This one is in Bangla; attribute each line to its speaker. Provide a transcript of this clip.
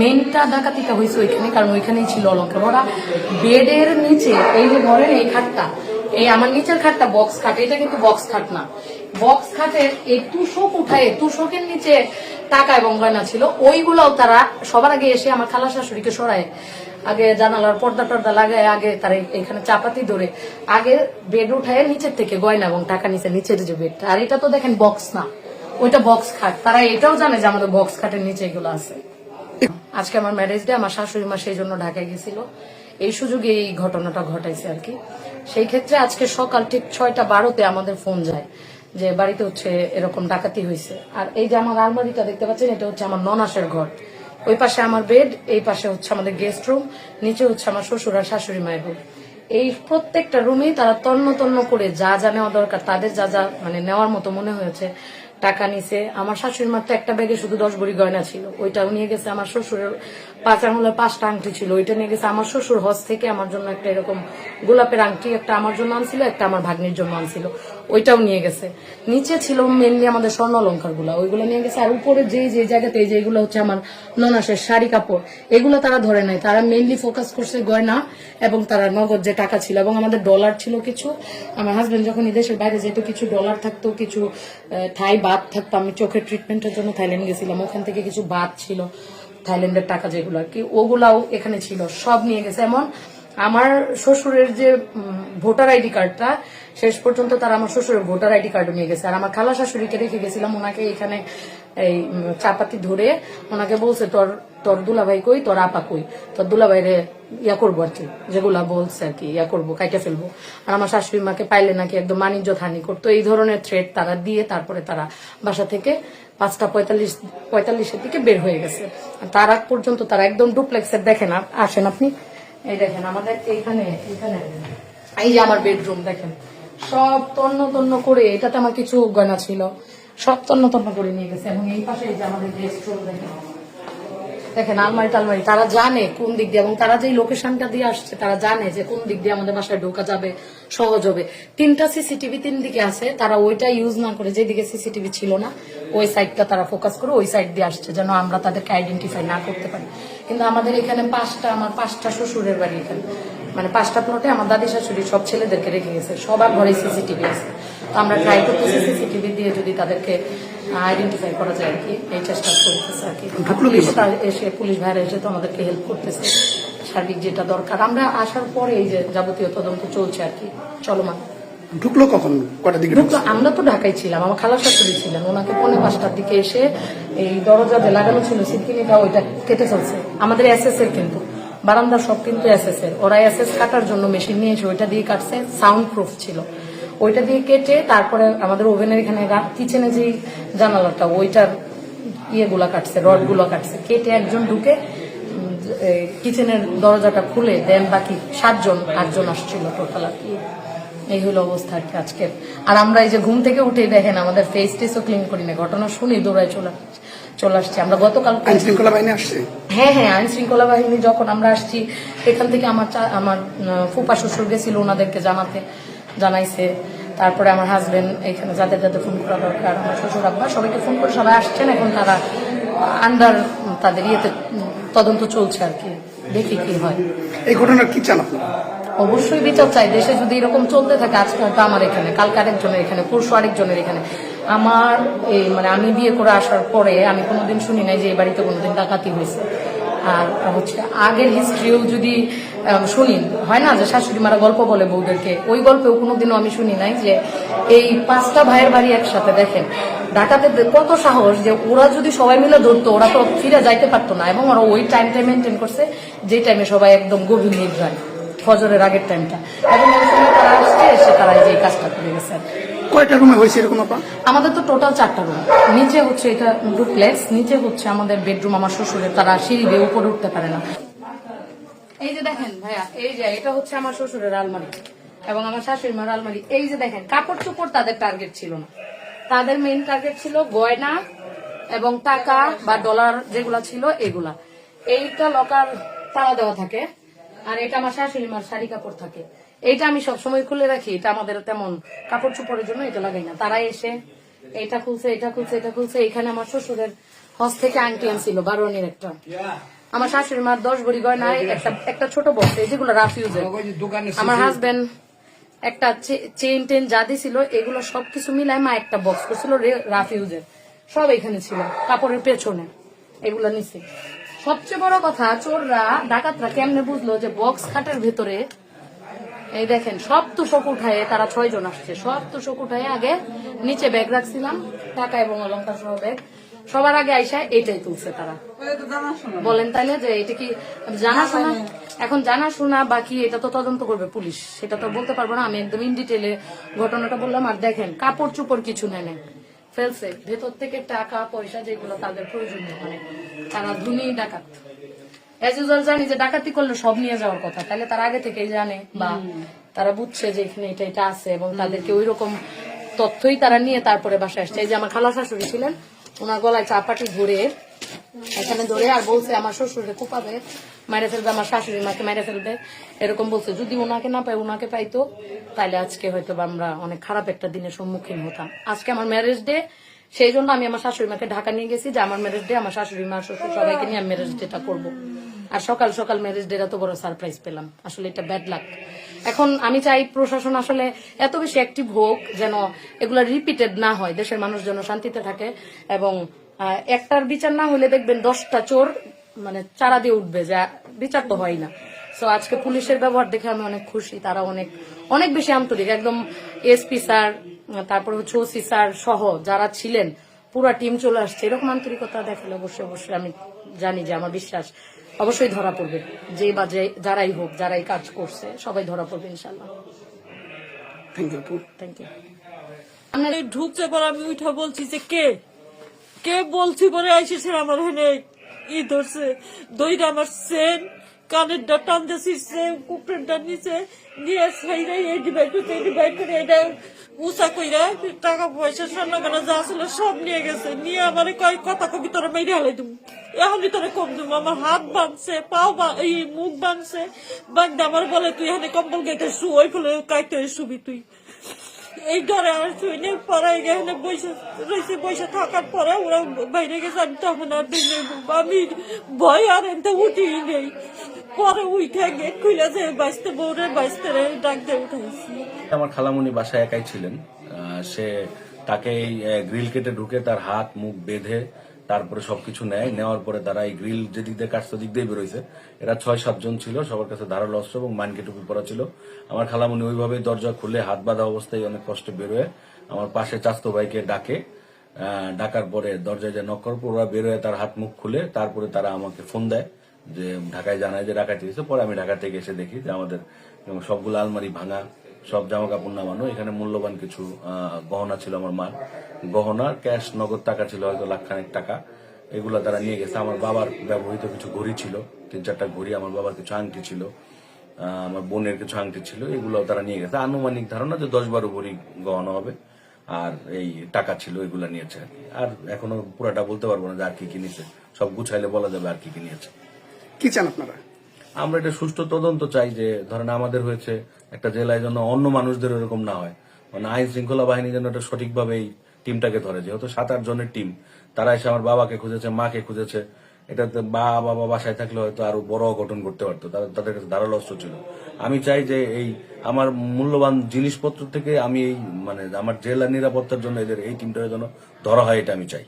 Speaker 1: মেইনটা ডাকাতিটা হয়েছে ওইখানে, কারণ ওইখানেই ছিল অলঙ্কার ওরা বেডের নিচে, এই যে ধরেন এই খাটটা, এই আমার নিচের খাটটা বক্স খাট এটা কিন্তু বক্স খাট না। বক্স খাটের এই তুষক উঠায়, তুষকের নিচে টাকা এবং গয়না ছিল, ওইগুলোও তারা সবার আগে এসে আমার খালা শাশুড়িকে সরায়। আগে জানালার পর্দা টর্দা লাগায়, আগে তারা এখানে চাপাতি ধরে, আগে বেড উঠায় নিচের থেকে গয়না এবং টাকা নিচে, নিচের যে বেডটা। আর এটা তো দেখেন বক্স না, ওইটা বক্স খাট। তারা এটাও জানে যে আমাদের বক্স খাটের নিচে এগুলো আছে। আজকে আমার ম্যারেজ ডে আমার শাশুড়ি মা সেই জন্য ঢাকায় গেছিল। এই সুযোগে এই ঘটনাটা ঘটাইছে আর কি। সেই ক্ষেত্রে আজকে সকাল ঠিক ছয়টা বারোতে আমাদের ফোন যায় যে বাড়িতে হচ্ছে এরকম ডাকাতি হয়েছে আর এই যে আমার আলমারিটা দেখতে পাচ্ছেন, এটা হচ্ছে আমার ননাসের ঘর। ওই পাশে আমার বেড এই পাশে হচ্ছে আমাদের গেস্ট রুম নিচে হচ্ছে আমার শ্বশুর আর শাশুড়ি মায়ের রুম এই প্রত্যেকটা রুমেই তারা তন্ন তন্ন করে যা যা নেওয়া দরকার, তাদের যা যা মানে নেওয়ার মতো মনে হয়েছে টাকা নিছে। আমার শাশুড়ির মাত্র একটা ব্যাগে শুধু দশ বড়ি গয়না ছিল। ওইটাও নিয়ে গেছে আমার শ্বশুরের পাঁচ আঙুলের পাঁচটা আংটি ছিল। ওইটা নিয়ে গেছে আমার শ্বশুর হজ থেকে আমার জন্য একটা এরকম গোলাপের আংটি, একটা আমার জন্য আনছিল, একটা আমার ভাগ্নির জন্য আনছিল। ওইটাও নিয়ে গেছে। নিচে ছিল মেনলি আমাদের স্বর্ণ অলঙ্কারগুলা ওইগুলো নিয়ে গেছে। আর উপরে যে যে জায়গাতে এই যেগুলো হচ্ছে আমার ননাসের শাড়ি, কাপড়, এগুলো তারা ধরে নাই তারা মেনলি ফোকাস করছে গয়না এবং তারা নগদ যে টাকা ছিল এবং আমাদের ডলার ছিল কিছু। আমার হাজবেন্ড যখন দেশের বাইরে যেত কিছু ডলার থাকতো, কিছু থাই বাদ থাকতো, আমি চোখের ট্রিটমেন্টের জন্য থাইল্যান্ড গেছিলাম। ওখান থেকে কিছু বাদ ছিল। থাইল্যান্ডের টাকা যেগুলো আর কি, ওগুলাও এখানে ছিল, সব নিয়ে গেছে। এমন আমার শ্বশুরের যে ভোটার আইডি কার্ডটা, শেষ পর্যন্ত তারা আমার শ্বশুরের ভোটার আইডি কার্ডও নিয়ে গেছে। আর আমার খালা শাশুড়িকে রেখে গেছিলাম, ওনাকে এখানে এই চাপাতি ধরে ওনাকে বলছে, তোর তোর দুলাভাই কই, তোর আপা কই? তোর দুলাভাইরে ইয়া করব আর কি, যেগুলা বলছে আর কি, ইয়া করব, কাইটে ফেলব। আর আমার শাশুড়ি মাকে পাইলে নাকি একদম বাণিজ্য হানি করতো। এই ধরনের থ্রেট তারা দিয়ে তারপরে তারা বাসা থেকে পাঁচটা পঁয়তাল্লিশ, পঁয়তাল্লিশের দিকে বের হয়ে গেছে। তার আগ পর্যন্ত তারা একদম ডুপ্লেক্সের দেখেন আসেন আপনি। এই দেখেন আমাদের এইখানে এখানে এই যে আমার বেডরুম দেখেন। সব তন্ন তন্ন করে, এটাতে আমার কিছু গয়না ছিল। সব তন্ন তন্ন করে নিয়ে গেছে। এবং এই পাশে এই যে আমাদের গেস্ট রুম দেখেন। দেখেন আলমারি টালমারি, তারা জানে কোন দিক দিয়ে, এবং তারা যে লোকেশনটা দিয়ে আসছে, তারা জানে যে কোন দিক দিয়ে আমাদের বাসায় ঢোকা যাবে, সহজ হবে। তিনটা সিসিটিভি তিন দিকে আছে, তারা ওইটা ইউজ না করে যেদিকে সিসিটিভি ছিল না ওই সাইডটা তারা ফোকাস করে ওই সাইড দিয়ে আসছে যেন আমরা তাদেরকে আইডেন্টিফাই না করতে পারি। কিন্তু আমাদের এখানে পাঁচটা আমার পাঁচটা শ্বশুরের বাড়ি এখানে। মানে পাঁচটা প্লটে আমার দাদি শাশুড়ি সব ছেলেদেরকে রেখে গেছে সবার ঘরে সিসিটিভি আছে। তো আমরা ট্রাই করতেছি সিসিটিভি দিয়ে যদি তাদেরকে আইডেন্টিফাই করা যায় আর কি এই চেষ্টা করতেছে আর কি। পুলিশ এসে পুলিশ ভাইরা এসে তো আমাদেরকে হেল্প করতেছে সার্বিক যেটা দরকার। আমরা আসার পরে এই যে যাবতীয় তদন্ত চলছে আর কি চলমান।
Speaker 2: ঢুকলো কখন? কটার দিকে
Speaker 1: ঢুকলো? আমরা তো ঢাকায় ছিলাম আমার খালা শাশুড়ি ছিলেন। ওনাকে পৌনে পাঁচটার দিকে এসে এই দরজাতে লাগানো ছিল সিটকিনিটা ওইটা কেটে ফেলছে। আমাদের এসএস এর কিন্তু। বারান্দা সব কিন্তু এসএস এর। ওরা এসএস কাটার জন্য মেশিন নিয়ে এসে ওইটা দিয়ে কাটছে সাউন্ড প্রুফ ছিল। ওইটা দিয়ে কেটে তারপরে আমাদের ওভেনের এখানে কিচেনে যে জানালাটা ওইটার ইয়েগুলা কাটছে রডগুলো কাটছে। কেটে একজন ঢুকে কিচেনের দরজাটা খুলে দেন বাকি সাতজন আটজন আসছিল টোটাল আর কি। এই হলো অবস্থা আর কি আজকের। আর আমরা এই যে ঘুম থেকে উঠে দেখেন আমাদের ফেস টেসও ক্লিন করি না ঘটনা শুনি দৌড়ায় চলে চলে আসছে। আমরা গতকাল
Speaker 2: আইন শৃঙ্খলা বাহিনী আসছে?
Speaker 1: হ্যাঁ হ্যাঁ আইন শৃঙ্খলা বাহিনী যখন আমরা আসছি এখান থেকে আমার আমার ফুপা শ্বশুর গেছিল ওনাদেরকে জানাতে জানাইছে। তারপরে আমার হাজবেন্ড এখানে যাদের যাদের ফোন করা দরকার আমার শ্বশুর আব্বা সবাইকে ফোন করে সবাই আসছেন। এখন তারা আন্ডার তাদের ইয়েতে তদন্ত চলছে আর কি। দেখি কি হয়।
Speaker 2: এই ঘটনার কি চান আপনারা?
Speaker 1: অবশ্যই বিচার চাই। দেশে যদি এরকম চলতে থাকে, আজকে হয়তো আমার এখানে, কালকে আরেকজনের এখানে, পরশু আরেকজনের এখানে। আমার এই মানে আমি বিয়ে করে আসার পরে আমি কোনোদিন শুনি নাই যে এই বাড়িতে কোনোদিন ডাকাতি হয়েছে। আর হচ্ছে আগের হিস্ট্রিও যদি শুনি, হয় না যে শাশুড়ি মারা গল্প বলে বউদেরকে, ওই গল্পেও কোনোদিনও আমি শুনি নাই যে এই পাঁচটা ভাইয়ের বাড়ি একসাথে, দেখেন, ডাকাতের কত সাহস যে ওরা যদি সবাই মিলে ধরতো, ওরা তো ফিরে যাইতে পারতো না। এবং ওরা ওই টাইমটা মেনটেন করছে যে টাইমে সবাই একদম গভীর নিদ্রায়। ফজরের আগের টাইমটা এবং ওই সময় তারা আসছে এসে তারা এই যে কাজটা করে গেছে।
Speaker 2: কয়টা রুমে হয়েছে এরকম আপা?
Speaker 1: আমাদের তো টোটাল চারটা রুম নিচে হচ্ছে এটা ডুপ্লেক্স নিচে হচ্ছে আমাদের বেডরুম আমার শ্বশুরের। তারা সিঁড়ি দিয়ে উপরে উঠতে পারে না। এই যে দেখেন ভাইয়া এই যে এটা হচ্ছে আমার শ্বশুরের আলমারি। এবং আমার শাশুড়ি মার আলমারি। এই যে দেখেন কাপড় চোপড় তাদের টার্গেট ছিল না। তাদের মেইন টার্গেট ছিল গয়না এবং টাকা বা ডলার যেগুলা ছিল এগুলা। এইটা লকার তালা দেওয়া থাকে। আর এটা আমার শাশুড়ি মার শাড়ি কাপড় থাকে। এইটা আমি সবসময় খুলে রাখি এটা আমাদের তেমন কাপড় চোপড়ের জন্য এটা লাগাই না। তারা এসে এটা খুলছে এটা খুলছে এটা খুলছে। এখানে আমার শ্বশুরের হস থেকে আংটি আনছিল বারোয়ানির একটা। আমার শাশুড়ি মার দশ ভরি গয়নায় একটা একটা ছোট বক্স যেগুলো রাফ ইউজের আমার হাজবেন্ড একটা চেইন টেন যা দিছিল এগুলো সবকিছু মিলাই মা একটা বক্স করছিল রাফ ইউজের সব এখানে ছিল কাপড়ের পেছনে। এগুলো নিছে। সবচেয়ে বড় কথা চোররা ডাকাতরা কেমনে বুঝলো যে বক্স খাটের ভেতরে এই দেখেন সব তুষক উঠায় তারা ছয় জন আসছে। সব তুষক উঠায় আগে নিচে ব্যাগ রাখছিলাম টাকা এবং অলঙ্কার সহ ব্যাগ সবার আগে আইসা এটাই তুলছে তারা। বলেন তাইলে যে এটা কি জানাশোনা? এখন জানাশোনা বাকি এটা তো তদন্ত করবে পুলিশ সেটা তো বলতে পারব না আমি একদম ইন ডিটেলে ঘটনাটা বললাম। আর দেখেন কাপড় চোপড় কিছু নেয় ফেলছে ভেতর থেকে টাকা পয়সা যেগুলো তাদের প্রয়োজনীয় মানে তারা ধনী ডাকাত। অ্যাজ ইউজুয়াল জানি যে ডাকাতি করলে সব নিয়ে যাওয়ার কথা। তাহলে তারা আগে থেকেই জানে বা তারা বুঝছে যে এখানে এটা এটা আছে এবং তাদেরকে ওই রকম তথ্যই তারা নিয়ে তারপরে বাসায় আসছে। এই যে আমার খালা শাশুড়ি ছিলেন ওনার গলায় চাপাটি ধরে এখানে ধরে আর বলছে, আমার শ্বশুরে কুপাবে মেরে ফেলবে, আমার শাশুড়ি মাকে মেরে ফেলবে। এরকম বলছে, যদি ওনাকে না পাই ওনাকে পাইতো তাহলে আজকে হয়তো আমরা অনেক খারাপ একটা দিনের সম্মুখীন হতাম। আজকে আমার ম্যারেজ ডে সেই জন্য আমি আমার শাশুড়ি মাকে ঢাকা নিয়ে গেছি যে আমার ম্যারেজ ডে আমার শাশুড়ি মা, শ্বশুর সবাইকে নিয়ে আমি ম্যারেজ ডেটা করব। আর সকাল সকাল ম্যারেজ ডের এত বড় সারপ্রাইজ পেলাম। আসলে এটা ব্যাড লাক এখন আমি চাই প্রশাসন আসলে এত বেশি অ্যাক্টিভ হোক, যেন এগুলো রিপিটেড না হয়, দেশের মানুষ যেন শান্তিতে থাকে এবং একটার বিচার না হলে দেখবেন দশটা চোর মানে চারা দিয়ে উঠবে যা বিচার তো হয় না। সো আজকে পুলিশের ব্যবহার দেখে আমি অনেক খুশি তারা অনেক অনেক বেশি আন্তরিক। একদম এসপি স্যার তারপর হচ্ছে ওসি স্যার সহ যারা ছিলেন পুরো টিম চলে আসছে। এরকম আন্তরিকতা দেখালে অবশ্যই অবশ্যই আমি জানি যে আমার বিশ্বাস অবশ্যই ধরা পড়বে। যে বা যে যারাই হোক যারাই কাজ করছে সবাই ধরা পড়বে ইনশাল্লাহ
Speaker 2: থ্যাংক ইউ
Speaker 1: থ্যাংক ইউ
Speaker 3: ঢুকছে পর আমি উঠা বলছি যে কে? কে বলছি পরে আইসেছে আমার হেনে ই ধরছে দইটা আমার সেন কানের ডা টানতে শিখছে কুকুরের নিচে, নিয়ে সাইডে এই ডিভাইড করতে, এই ডিভাইড করে, এটা উষা কইরা টাকা পয়সা স্বর্ণ কেনা যা ছিল সব নিয়ে গেছে। নিয়ে আমার কয় কথা কবি, তোরা মেরে হালাই তুমি এখনই তোরা কম দেবো আমার হাত বাঁধছে, পাও এই মুখ বাঁধছে। বাঁধতে আমার বলে, তুই এখানে কম্বল গেটে শু ওই ফলে কাইতে শুবি তুই? এই ঘরে আর শুনে পরে এখানে বসে রয়েছে, বসে থাকার পরে ওরা বাইরে গেছে, আমি তখন আর দিনে আমি ভয় আর এনতে উঠি নেই। পরে উঠে গেট খুলে যে বাঁচতে বউরে, বাঁচতে ডাক দিয়ে উঠাইছি।
Speaker 4: আমার খালামুনি বাসায় একাই ছিলেন। সে তাকে গ্রিল কেটে ঢুকে তার হাত, মুখ বেঁধে তারপরে সবকিছু নেয়। নেওয়ার পরে তারা এই গ্রিল যেদিক দিয়ে কাটছে দিক দিয়ে বেরোইছে। এরা ছয় সাতজন ছিল, সবার কাছে ধারালো অস্ত্র এবং মানকে টুপি পরা ছিল। আমার খালামুনি ওইভাবে দরজা খুলে হাত বাঁধা অবস্থায় অনেক কষ্টে বেরোয়। আমার পাশে চাস্তো ভাইকে ডাকে। ডাকার পরে দরজায় যে নক করার ওরা বেরোয়, তার হাত মুখ খুলে। তারপরে তারা আমাকে ফোন দেয় যে ঢাকায় জানায় যে ডাকাতি হয়েছে। পরে আমি ঢাকা থেকে এসে দেখি যে আমাদের সবগুলো আলমারি ভাঙা। সব জামা কাপড় নামানো। এখানে মূল্যবান কিছু গহনা ছিল আমার মার। গহনা, ক্যাশ, নগদ টাকা ছিল, হয়তো লাখখানেক টাকা। এগুলো তারা নিয়ে গেছে। আমার বাবার ব্যবহৃত কিছু ঘড়ি ছিল, তিন চারটা ঘড়ি। আমার বাবার কিছু আংটি ছিল আমার বোনের কিছু আংটি ছিল, এগুলো তারা নিয়ে গেছে। আনুমানিক ধারণা যে দশ বারো ভরি গহনা হবে, আর এই টাকা ছিল, এগুলো নিয়েছে আর এখনও পুরাটা বলতে পারব না যে আর কি কি নিয়েছে। সব গুছাইলে বলা যাবে আর কি কি নিয়েছে।
Speaker 2: কি চান আপনারা?
Speaker 4: আমরা এটা সুষ্ঠু তদন্ত চাই যে, ধরেন আমাদের হয়েছে একটা জেলায় যেন অন্য মানুষদের এরকম না হয়। মানে আইন শৃঙ্খলা বাহিনী যেন এটা সঠিকভাবে এই টিমটাকে ধরে। যেহেতু সাত, আট জনের টিম, তারা এসে আমার বাবাকে খুঁজেছে, মাকে খুঁজেছে। এটাতে বা বাবা বাসায় থাকলে হয়তো আরও বড় অঘটন করতে পারতো। তাদের কাছে ধারালো অস্ত্র ছিল। আমি চাই যে এই আমার মূল্যবান জিনিসপত্র থেকে আমি এই মানে আমার জেলা নিরাপত্তার জন্য এদের এই টিমটা যেন ধরা হয়, এটা আমি চাই।